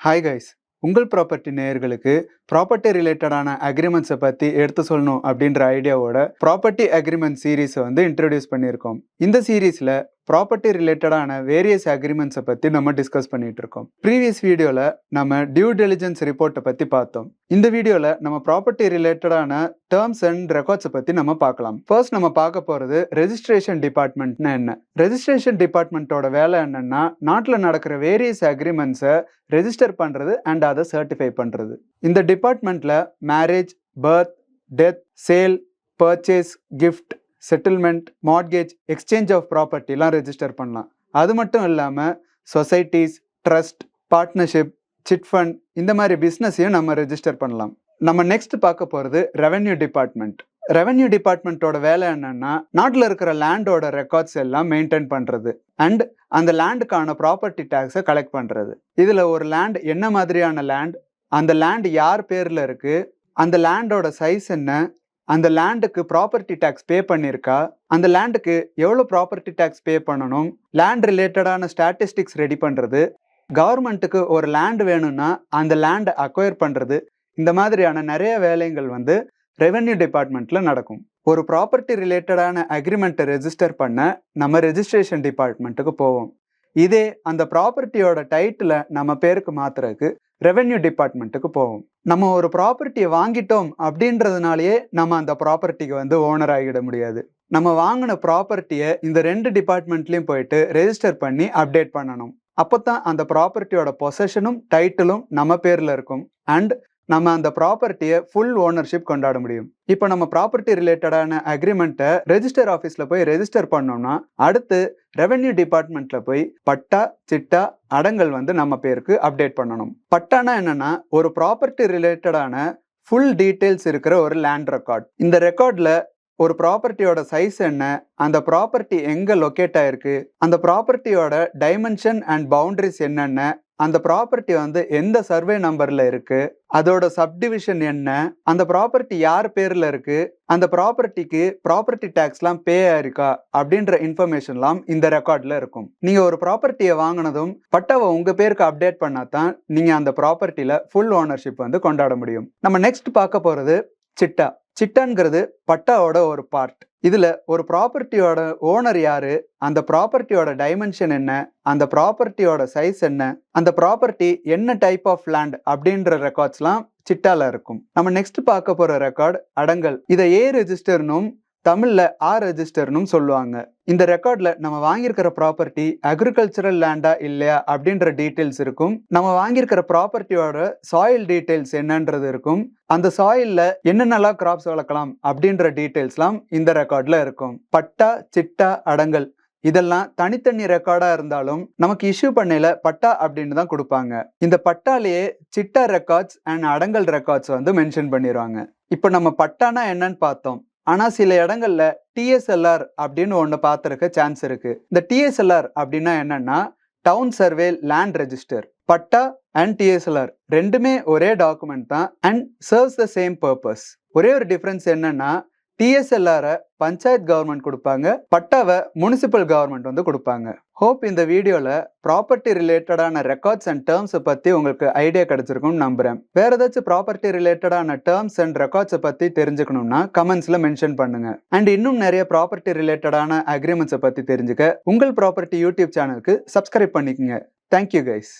Hi guys உங்கள் property நேயர்களுக்கு property ரிலேட்டடான அக்ரிமெண்ட்ஸை பற்றி எடுத்து சொல்லணும் அப்படின்ற ஐடியாவோட ப்ராப்பர்ட்டி அக்ரிமெண்ட் சீரீஸை வந்து இன்ட்ரடியூஸ் பண்ணியிருக்கோம். இந்த சீரீஸில் ப்ராப்பர்ட்டி ரிலேட்டடான வேரியஸ் அக்ரிமெண்ட்ஸை பற்றி நம்ம டிஸ்கஸ் பண்ணிட்டு இருக்கோம். ப்ரீவியஸ் வீடியோவில் நம்ம டியூ டெலிஜென்ஸ் ரிப்போர்ட்டை பற்றி பார்த்தோம். இந்த வீடியோவில் நம்ம ப்ராப்பர்ட்டி ரிலேட்டடான டேர்ம்ஸ் அண்ட் ரெக்கார்ட்ஸை பற்றி நம்ம பார்க்கலாம். ஃபர்ஸ்ட் நம்ம பார்க்க போகிறது ரெஜிஸ்ட்ரேஷன் டிபார்ட்மெண்ட்னா என்ன? ரெஜிஸ்ட்ரேஷன் டிபார்ட்மெண்ட்டோட வேலை என்னன்னா நாட்டில் நடக்கிற வேரியஸ் அக்ரிமெண்ட்ஸை ரெஜிஸ்டர் பண்ணுறது அண்ட் அதை சர்டிஃபை பண்ணுறது இந்த டிபார்ட்மெண்ட்டில் marriage birth death sale purchase gift settlement mortgage exchange of ப்ராப்பர்ட்டிலாம் register பண்ணலாம். அது மட்டும் இல்லாமல் societies trust partnership chit fund இந்த மாதிரி பிஸ்னஸையும் நம்ம ரெஜிஸ்டர் பண்ணலாம். நம்ம நெக்ஸ்ட் பார்க்க போகிறது ரெவென்யூ டிபார்ட்மெண்ட் ரெவென்யூ டிபார்ட்மெண்ட்டோட வேலை என்னன்னா நாட்டில் இருக்கிற லேண்டோட ரெக்கார்ட்ஸ் எல்லாம் மெயின்டைன் பண்ணுறது அண்ட் அந்த லேண்டுக்கான ப்ராப்பர்ட்டி டேக்ஸை கலெக்ட் பண்ணுறது இதில் ஒரு லேண்ட் என்ன மாதிரியான லேண்ட் அந்த லேண்ட் யார் பேரில் இருக்குது அந்த லேண்டோட சைஸ் என்ன? அந்த லேண்டுக்கு ப்ராப்பர்ட்டி டேக்ஸ் பே பண்ணியிருக்கா அந்த லேண்டுக்கு எவ்வளோ ப்ராப்பர்ட்டி டேக்ஸ் பே பண்ணணும்? லேண்ட் ரிலேட்டடான ஸ்டாட்டிஸ்டிக்ஸ் ரெடி பண்ணுறது கவர்மெண்ட்டுக்கு ஒரு லேண்ட் வேணும்னா அந்த லேண்டை அக்வயர் பண்ணுறது இந்த மாதிரியான நிறைய வேலைகள் வந்து ரெவென்யூ டிபார்ட்மெண்ட்டில் நடக்கும். ஒரு ப்ராப்பர்ட்டி ரிலேட்டடான அக்ரிமெண்ட்டை ரெஜிஸ்டர் பண்ண நம்ம ரெஜிஸ்ட்ரேஷன் டிபார்ட்மெண்ட்டுக்கு போவோம். இதே அந்த ப்ராப்பர்ட்டியோட டைட்டில் நம்ம பேருக்கு மாத்துறதுக்கு ரெவென்யூ டிபார்ட்மெண்ட்டுக்கு போவோம். நம்ம ஒரு ப்ராப்பர்ட்டியை வாங்கிட்டோம் அப்படின்றதுனாலயே நம்ம அந்த ப்ராப்பர்ட்டிக்கு வந்து ஓனர் ஆகிட முடியாது. நம்ம வாங்கின ப்ராப்பர்ட்டியை இந்த ரெண்டு டிபார்ட்மெண்ட்லேயும் போயிட்டு ரெஜிஸ்டர் பண்ணி அப்டேட் பண்ணணும். அப்போ தான் அந்த ப்ராப்பர்ட்டியோட பொசஷனும் டைட்டிலும் நம்ம பேரில் இருக்கும். அண்ட் நம்ம அந்த ப்ராப்பர்ட்டியை ஃபுல் ஓனர்ஷிப் கொண்டாட முடியும். இப்போ நம்ம ப்ராப்பர்ட்டி ரிலேட்டடான அக்ரிமெண்ட்டை ரெஜிஸ்டர் ஆஃபீஸில் போய் ரெஜிஸ்டர் பண்ணோம்னா அடுத்து ரெவென்யூ டிபார்ட்மெண்ட்டில் போய் பட்டா சிட்டா அடங்கல் வந்து நம்ம பேருக்கு அப்டேட் பண்ணணும். பட்டானா என்னன்னா ஒரு ப்ராப்பர்ட்டி ரிலேட்டடான ஃபுல் டீட்டெயில்ஸ் இருக்கிற ஒரு லேண்ட் ரெக்கார்ட் இந்த ரெக்கார்டில் ஒரு ப்ராப்பர்ட்டியோட சைஸ் என்ன அந்த ப்ராப்பர்ட்டி எங்கே லொக்கேட் ஆயிருக்கு அந்த ப்ராப்பர்ட்டியோட டைமென்ஷன் அண்ட் பவுண்டரிஸ் என்னென்ன அந்த ப்ராப்பர்ட்டி வந்து எந்த சர்வே நம்பர்ல இருக்கு? அதோட சப்டிவிஷன் என்ன? அந்த ப்ராப்பர்ட்டி யார் பேர்ல இருக்கு? அந்த ப்ராப்பர்ட்டிக்கு ப்ராப்பர்ட்டி டேக்ஸ்லாம் பே ஆயிருக்கா? அப்படின்ற இன்ஃபர்மேஷன்லாம் இந்த ரெக்கார்ட்ல இருக்கும். நீங்க ஒரு ப்ராப்பர்ட்டியை வாங்கினதும் பட்டாவை உங்க பேருக்கு அப்டேட் பண்ணாதான் நீங்க அந்த ப்ராப்பர்ட்டியில ஃபுல் ஓனர்ஷிப் வந்து கொண்டாட முடியும். நம்ம நெக்ஸ்ட் பார்க்க போறது சிட்டா. சிட்டாங்கிறது பட்டாவோட ஒரு பார்ட் இதுல ஒரு ப்ராப்பர்ட்டியோட ஓனர் யாரு? அந்த ப்ராப்பர்ட்டியோட டைமென்ஷன் என்ன? அந்த ப்ராப்பர்ட்டியோட சைஸ் என்ன? அந்த ப்ராப்பர்ட்டி என்ன டைப் ஆஃப் லேண்ட் அப்படின்ற ரெக்கார்ட்ஸ்லாம் சிட்டால இருக்கும். நம்ம நெக்ஸ்ட் பார்க்க போற ரெக்கார்டு அடங்கல். இதை ஏ ரெஜிஸ்டர்னும் தமிழில் ஆர் ரெஜிஸ்டர்னும் சொல்லுவாங்க. இந்த ரெக்கார்டில் நம்ம வாங்கியிருக்கிற ப்ராப்பர்ட்டி அக்ரிகல்ச்சரல் லேண்டா இல்லையா அப்படின்ற டீட்டெயில்ஸ் இருக்கும். நம்ம வாங்கியிருக்கிற ப்ராப்பர்ட்டியோட சாயில் டீட்டெயில்ஸ் என்னன்றது இருக்கும். அந்த சாயிலில் என்னென்னலாம் கிராப்ஸ் வளர்க்கலாம் அப்படின்ற டீட்டெயில்ஸ்லாம் இந்த ரெக்கார்டில் இருக்கும். பட்டா சிட்டா அடங்கல் இதெல்லாம் தனித்தனி ரெக்கார்டாக இருந்தாலும் நமக்கு இஷ்யூ பண்ணையில பட்டா அப்படின்னு தான் கொடுப்பாங்க. இந்த பட்டாலேயே chitta records and adangal records வந்து மென்ஷன் பண்ணிடுவாங்க இப்போ நம்ம பட்டானா என்னன்னு பார்த்தோம். ஆனா சில இடங்கள்ல டிஎஸ்எல்ஆர் அப்படின்னு ஒன்று பார்த்துருக்க சான்ஸ் இருக்கு. இந்த டிஎஸ்எல்ஆர் அப்படின்னா என்னன்னா town survey land register patta and TSLR ரெண்டுமே ஒரே டாக்குமெண்ட் தான் and serves the same purpose ஒரே ஒரு டிஃப்ரென்ஸ் என்னன்னா டிஎஸ்எல்ஆரை பஞ்சாயத் கவர்மெண்ட் கொடுப்பாங்க பட்டாவை முனிசிபல் கவர்மெண்ட் வந்து கொடுப்பாங்க. ஹோப் இந்த வீடியோவில் ப்ராப்பர்ட்டி ரிலேட்டடான ரெக்கார்ட்ஸ் அண்ட் டேர்ம்ஸை பற்றி உங்களுக்கு ஐடியா கிடச்சிருக்கும்னு நம்புகிறேன் வேறு ஏதாச்சும் ப்ராப்பர்ட்டி ரிலேட்டடான டேர்ம்ஸ் அண்ட் ரெக்கார்ட்ஸை பற்றி தெரிஞ்சுக்கணும்னா கமெண்ட்ஸில் மென்ஷன் பண்ணுங்கள் அண்ட் இன்னும் நிறைய ப்ராப்பர்ட்டி ரிலேட்டடான அக்ரிமெண்ட்ஸை பற்றி தெரிஞ்சுக்க உங்கள் ப்ராப்பர்ட்டி யூடியூப் சேனலுக்கு சப்ஸ்கிரைப் பண்ணிக்கோங்க. Thank you guys